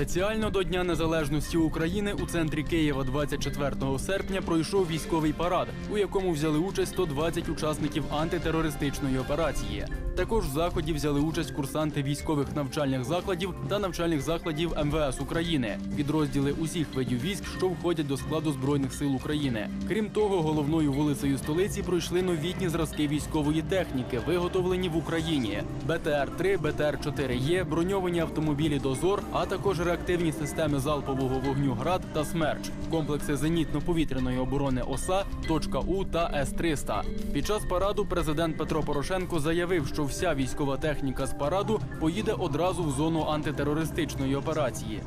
Спеціально до Дня Незалежності України у центрі Києва 24 серпня пройшов військовий парад, у якому взяли участь 120 учасників антитерористичної операції. Також в заході взяли участь курсанти військових навчальних закладів та навчальних закладів МВС України, підрозділи усіх видів військ, що входять до складу збройних сил України. Крім того, головною вулицею столиці пройшли новітні зразки військової техніки, виготовлені в Україні: БТР-3, БТР-4Е, броньовані автомобілі Дозор, а також реактивні системи залпового вогню ГРАД та СМЕРЧ, комплекси зенітно-повітряної оборони ОСА, точка У та С-300. Під час параду президент Петро Порошенко заявив, що вся військова техніка з параду поїде одразу в зону антитерористичної операції.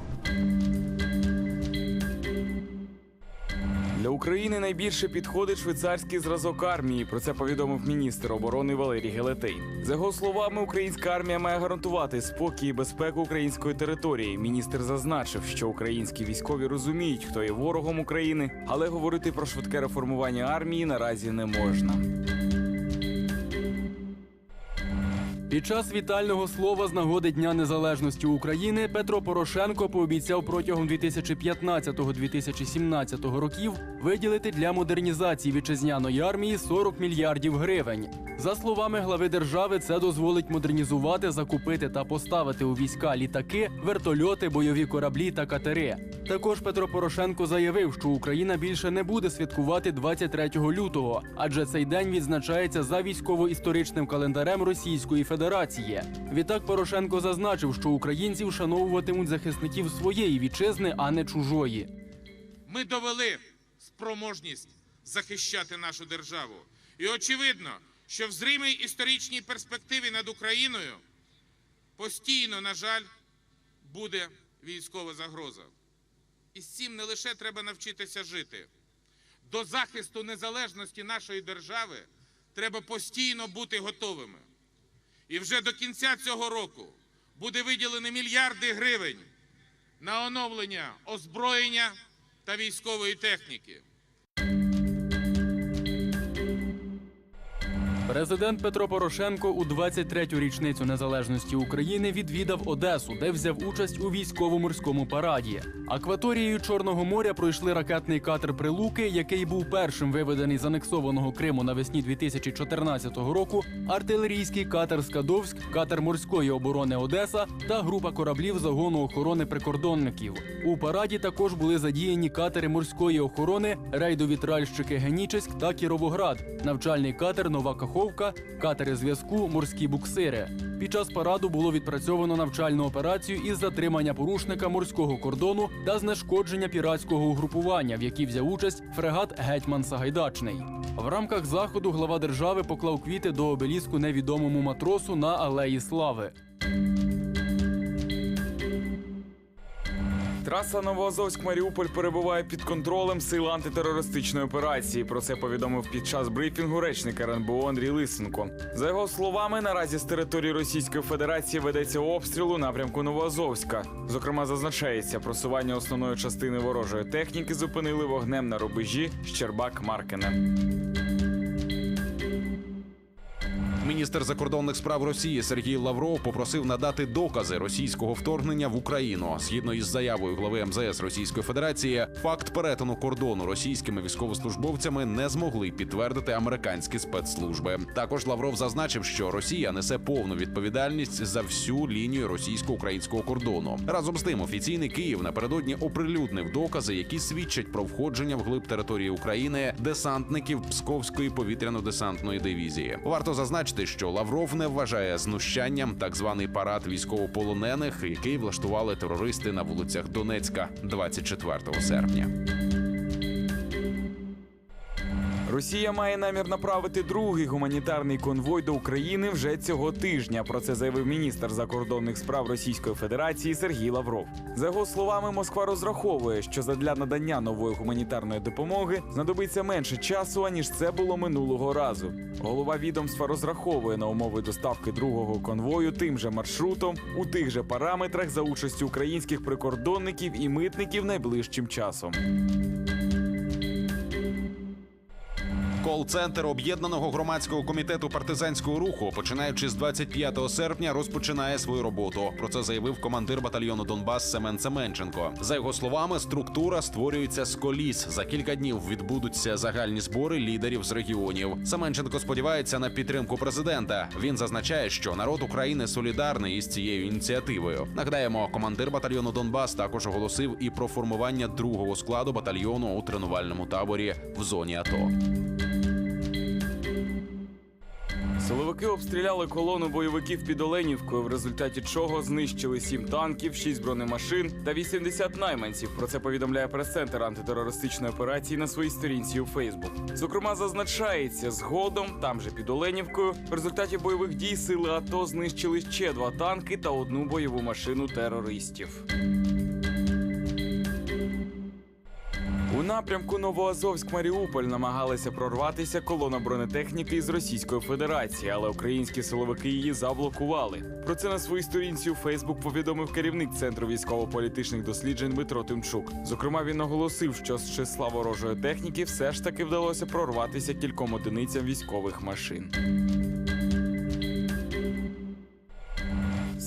України найбільше підходить швейцарський зразок армії. Про це повідомив міністр оборони Валерій Гелетей. За його словами, українська армія має гарантувати спокій і безпеку української території. Міністр зазначив, що українські військові розуміють, хто є ворогом України, але говорити про швидке реформування армії наразі не можна. Під час вітального слова з нагоди Дня Незалежності України Петро Порошенко пообіцяв протягом 2015-2017 років виділити для модернізації вітчизняної армії 40 мільярдів гривень. За словами глави держави, це дозволить модернізувати, закупити та поставити у війська літаки, вертольоти, бойові кораблі та катери. Також Петро Порошенко заявив, що Україна більше не буде святкувати 23 лютого, адже цей день відзначається за військово-історичним календарем Російської Федерації. Відтак Порошенко зазначив, що українці вшановуватимуть захисників своєї вітчизни, а не чужої. Ми довели спроможність захищати нашу державу. І очевидно, що в зримій історичній перспективі над Україною постійно, на жаль, буде військова загроза. І з цим не лише треба навчитися жити. До захисту незалежності нашої держави треба постійно бути готовими. І вже до кінця цього року буде виділено мільярди гривень на оновлення озброєння та військової техніки. Президент Петро Порошенко у 23-ю річницю незалежності України відвідав Одесу, де взяв участь у військово-морському параді. Акваторією Чорного моря пройшли ракетний катер Прилуки, який був першим виведений з анексованого Криму навесні 2014 року. Артилерійський катер Скадовськ, катер морської оборони Одеса та група кораблів загону охорони прикордонників. У параді також були задіяні катери морської охорони, рейдові тральщики Генічеськ та Кіровоград, навчальний катер Нова Каховка, катери зв'язку, морські буксири. Під час параду було відпрацьовано навчальну операцію із затримання порушника морського кордону та знешкодження піратського угрупування, в якій взяв участь фрегат Гетьман Сагайдачний. В рамках заходу глава держави поклав квіти до обеліску невідомому матросу на алеї Слави. Траса Новоазовськ-Маріуполь перебуває під контролем сил антитерористичної операції. Про це повідомив під час брифінгу речник РНБО Андрій Лисенко. За його словами, наразі з території Російської Федерації ведеться обстріл у напрямку Новоазовська. Зокрема, зазначається, просування основної частини ворожої техніки зупинили вогнем на рубежі Щербак-Маркене. Міністр закордонних справ Росії Сергій Лавров попросив надати докази російського вторгнення в Україну. Згідно із заявою глави МЗС Російської Федерації, факт перетину кордону російськими військовослужбовцями не змогли підтвердити американські спецслужби. Також Лавров зазначив, що Росія несе повну відповідальність за всю лінію російсько-українського кордону. Разом з тим, офіційний Київ напередодні оприлюднив докази, які свідчать про входження вглиб території України десантників Псковської повітряно-десантної дивізії. Варто зазначити, що Лавров не вважає знущанням так званий парад військовополонених, який влаштували терористи на вулицях Донецька 24 серпня. Росія має намір направити другий гуманітарний конвой до України вже цього тижня. Про це заявив міністр закордонних справ Російської Федерації Сергій Лавров. За його словами, Москва розраховує, що задля надання нової гуманітарної допомоги знадобиться менше часу, аніж це було минулого разу. Голова відомства розраховує на умови доставки другого конвою тим же маршрутом у тих же параметрах за участю українських прикордонників і митників найближчим часом. Кол-центр об'єднаного громадського комітету партизанського руху, починаючи з 25 серпня, розпочинає свою роботу. Про це заявив командир батальйону Донбас Семен Семенченко. За його словами, структура створюється з коліс. За кілька днів відбудуться загальні збори лідерів з регіонів. Семенченко сподівається на підтримку президента. Він зазначає, що народ України солідарний із цією ініціативою. Нагадаємо, командир батальйону Донбас також оголосив і про формування другого складу батальйону у тренувальному таборі в зоні АТО. Силовики обстріляли колону бойовиків під Оленівкою, в результаті чого знищили 7 танків, 6 бронемашин та 80 найманців. Про це повідомляє прес-центр антитерористичної операції на своїй сторінці у Фейсбук. Зокрема, зазначається, згодом, там же під Оленівкою, в результаті бойових дій сили АТО знищили ще два танки та одну бойову машину терористів. У напрямку Новоазовськ-Маріуполь намагалися прорватися колона бронетехніки із Російської Федерації, але українські силовики її заблокували. Про це на своїй сторінці у Фейсбук повідомив керівник центру військово-політичних досліджень Дмитро Тимчук. Зокрема, він наголосив, що з числа ворожої техніки все ж таки вдалося прорватися кільком одиницям військових машин.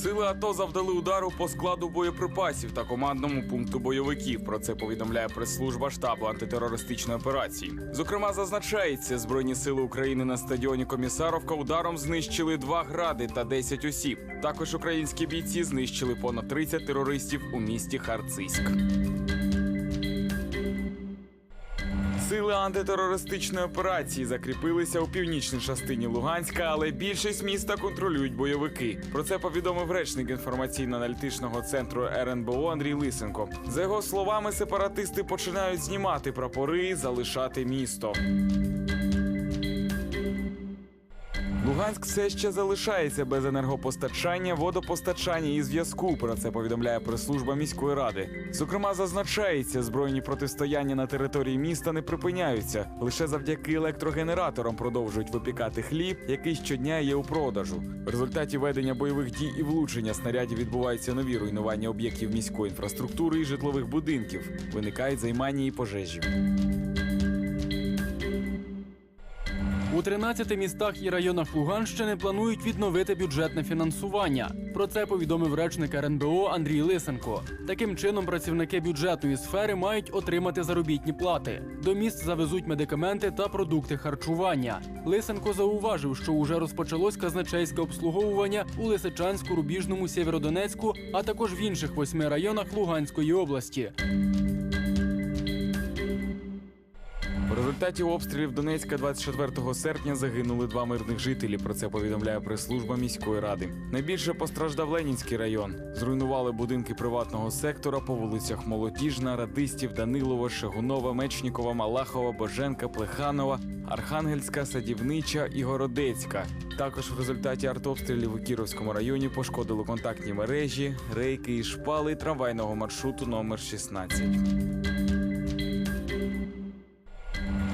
Сили АТО завдали удару по складу боєприпасів та командному пункту бойовиків. Про це повідомляє прес-служба штабу антитерористичної операції. Зокрема, зазначається, збройні сили України на стадіоні Комісаровка ударом знищили два гради та 10 осіб. Також українські бійці знищили понад 30 терористів у місті Харциськ. Сили антитерористичної операції закріпилися у північній частині Луганська, але більшість міста контролюють бойовики. Про це повідомив речник інформаційно-аналітичного центру РНБО Андрій Лисенко. За його словами, сепаратисти починають знімати прапори, і залишати місто. Луганськ все ще залишається без енергопостачання, водопостачання і зв'язку. Про це повідомляє прес-служба міської ради. Зокрема, зазначається, збройні протистояння на території міста не припиняються. Лише завдяки електрогенераторам продовжують випікати хліб, який щодня є у продажу. В результаті ведення бойових дій і влучення снарядів відбуваються нові руйнування об'єктів міської інфраструктури і житлових будинків. Виникають займання і пожежі. 13 містах і районах Луганщини планують відновити бюджетне фінансування. Про це повідомив речник РНБО Андрій Лисенко. Таким чином, працівники бюджетної сфери мають отримати заробітні плати. До міст завезуть медикаменти та продукти харчування. Лисенко зауважив, що уже розпочалось казначейське обслуговування у Лисичанську, Рубіжному, Сєвєродонецьку, а також в інших восьми районах Луганської області. Результаті обстрілів Донецька 24 серпня загинули два мирних жителі. Про це повідомляє прес-служба міської ради. Найбільше постраждав Ленінський район. Зруйнували будинки приватного сектора по вулицях Молодіжна, Радистів, Данилова, Шегунова, Мечнікова, Малахова, Боженка, Плеханова, Архангельська, Садівнича і Городецька. Також в результаті артобстрілів у Кіровському районі пошкодили контактні мережі, рейки і шпали трамвайного маршруту номер 16.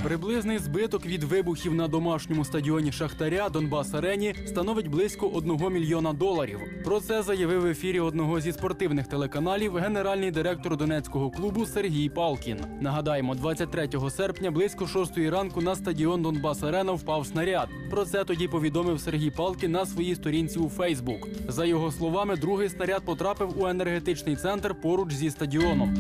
Приблизний збиток від вибухів на домашньому стадіоні Шахтаря Донбас Арені становить близько 1 мільйона доларів. Про це заявив в ефірі одного зі спортивних телеканалів генеральний директор донецького клубу Сергій Палкін. Нагадаємо, 23 серпня близько 6 ранку на стадіон Донбас Арена впав снаряд. Про це тоді повідомив Сергій Палкін на своїй сторінці у Фейсбук. За його словами, другий снаряд потрапив у енергетичний центр поруч зі стадіоном.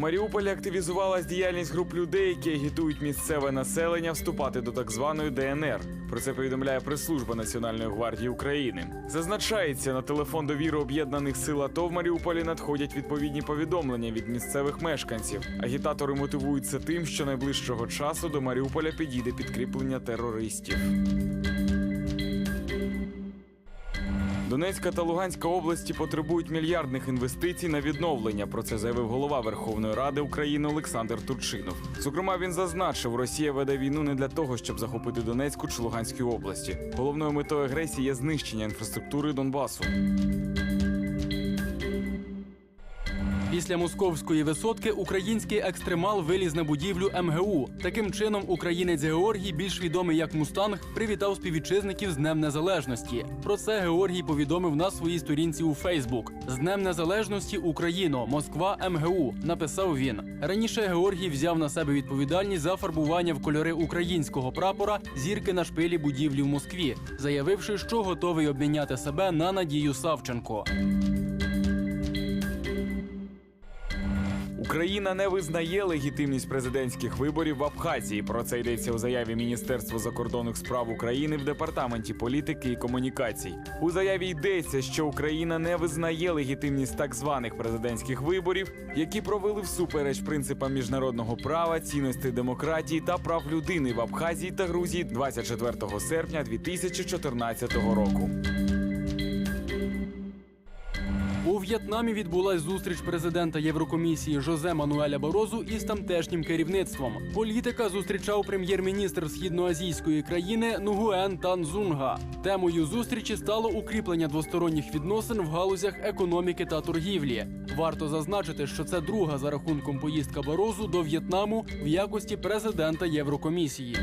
Маріуполі активізувалась діяльність груп людей, які агітують місцеве населення вступати до так званої ДНР. Про це повідомляє прес-служба Національної гвардії України. Зазначається, на телефон довіри об'єднаних сил АТО в Маріуполі надходять відповідні повідомлення від місцевих мешканців. Агітатори мотивуються тим, що найближчого часу до Маріуполя підійде підкріплення терористів. Донецька та Луганська області потребують мільярдних інвестицій на відновлення. Про це заявив голова Верховної Ради України Олександр Турчинов. Зокрема, він зазначив, Росія веде війну не для того, щоб захопити Донецьку чи Луганську області. Головною метою агресії є знищення інфраструктури Донбасу. Після московської висотки український екстремал виліз на будівлю МГУ. Таким чином, українець Георгій, більш відомий як Мустанг, привітав співвітчизників з Днем Незалежності. Про це Георгій повідомив на своїй сторінці у Фейсбук. З Днем Незалежності Україно, Москва МГУ. Написав він. Раніше Георгій взяв на себе відповідальність за фарбування в кольори українського прапора зірки на шпилі будівлі в Москві, заявивши, що готовий обміняти себе на Надію Савченко. Україна не визнає легітимність президентських виборів в Абхазії. Про це йдеться у заяві Міністерства закордонних справ України в департаменті політики і комунікацій. У заяві йдеться, що Україна не визнає легітимність так званих президентських виборів, які провели всупереч принципам міжнародного права, цінностей демократії та прав людини в Абхазії та Грузії 24 серпня 2014 року. В'єтнамі відбулась зустріч президента Єврокомісії Жозе Мануеля Борозу із тамтешнім керівництвом. Політика зустрічав прем'єр-міністр східноазійської країни Нугуен Танзунга. Темою зустрічі стало укріплення двосторонніх відносин в галузях економіки та торгівлі. Варто зазначити, що це друга за рахунком поїздка Борозу до В'єтнаму в якості президента Єврокомісії.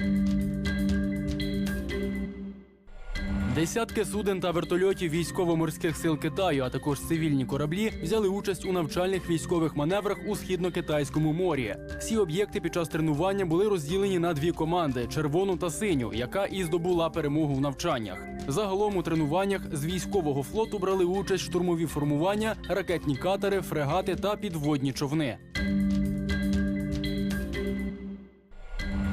Десятки суден та вертольотів військово-морських сил Китаю, а також цивільні кораблі, взяли участь у навчальних військових маневрах у східно-китайському морі. Всі об'єкти під час тренування були розділені на дві команди червону та синю, яка і здобула перемогу в навчаннях. Загалом у тренуваннях з військового флоту брали участь штурмові формування, ракетні катери, фрегати та підводні човни.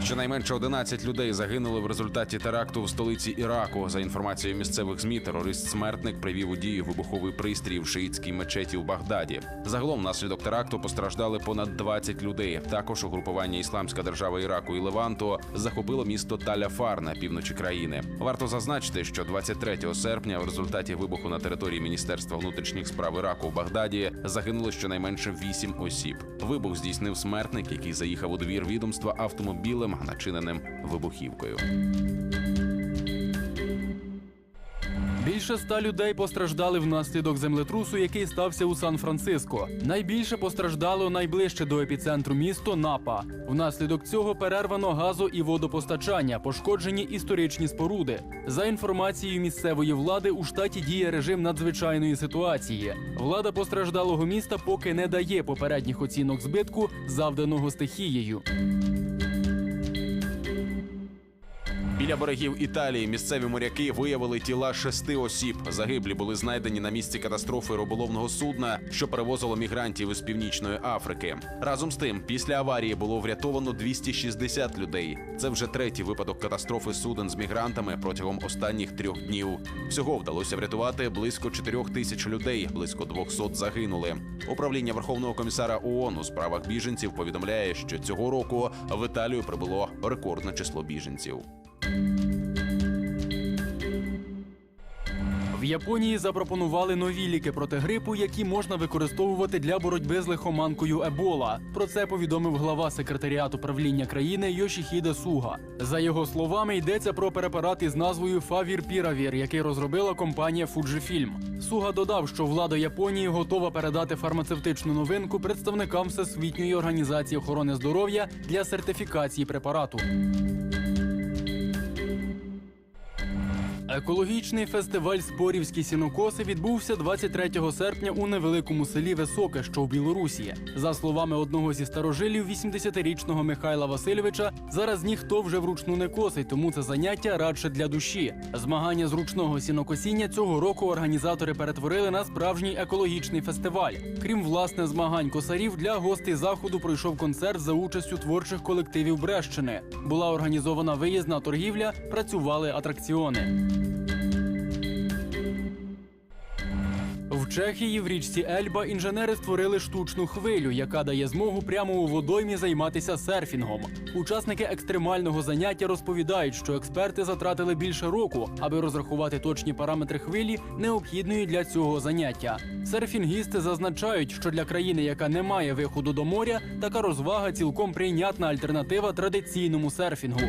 Щонайменше 11 людей загинули в результаті теракту в столиці Іраку. За інформацією місцевих змі, терорист-смертник привів у дію вибуховий пристрій в шиїтській мечеті в Багдаді. Загалом внаслідок теракту постраждали понад 20 людей. Також угрупування Ісламська держава Іраку і Леванту захопило місто Таляфар на півночі країни. Варто зазначити, що 23 серпня в результаті вибуху на території Міністерства внутрішніх справ Іраку в Багдаді загинуло щонайменше 8 осіб. Вибух здійснив смертник, який заїхав у двір відомства автомобілем, начиненим вибухівкою. Більше ста людей постраждали внаслідок землетрусу, який стався у Сан-Франциско. Найбільше постраждало найближче до епіцентру місто Напа. Внаслідок цього перервано газо і водопостачання, пошкоджені історичні споруди. За інформацією місцевої влади, у штаті діє режим надзвичайної ситуації. Влада постраждалого міста поки не дає попередніх оцінок збитку, завданого стихією. Біля берегів Італії місцеві моряки виявили тіла шести осіб. Загиблі були знайдені на місці катастрофи риболовного судна, що перевозило мігрантів із північної Африки. Разом з тим, після аварії було врятовано 260 людей. Це вже третій випадок катастрофи суден з мігрантами протягом останніх трьох днів. Всього вдалося врятувати близько 4 тисяч людей, близько 200 загинули. Управління Верховного комісара ООН у справах біженців повідомляє, що цього року в Італію прибуло рекордне число біженців. В Японії запропонували нові ліки проти грипу, які можна використовувати для боротьби з лихоманкою Ебола. Про це повідомив глава секретаріату правління країни Йошіхіде Суга. За його словами, йдеться про препарат із назвою Фавірпіравір, який розробила компанія Fujifilm. Суга додав, що влада Японії готова передати фармацевтичну новинку представникам Всесвітньої організації охорони здоров'я для сертифікації препарату. Екологічний фестиваль Спорівські сінокоси відбувся 23 серпня у невеликому селі Високе, що в Білорусі. За словами одного зі старожилів, 80-річного Михайла Васильовича, зараз ніхто вже вручну не косить, тому це заняття радше для душі. Змагання з ручного сінокосіння цього року організатори перетворили на справжній екологічний фестиваль. Крім власне змагань косарів, для гостей заходу пройшов концерт за участю творчих колективів Брещини. Була організована виїзна торгівля, працювали атракціони. В Чехії в річці Ельба інженери створили штучну хвилю, яка дає змогу прямо у водоймі займатися серфінгом. Учасники екстремального заняття розповідають, що експерти затратили більше року, аби розрахувати точні параметри хвилі, необхідної для цього заняття. Серфінгісти зазначають, що для країни, яка не має виходу до моря, така розвага цілком прийнятна альтернатива традиційному серфінгу.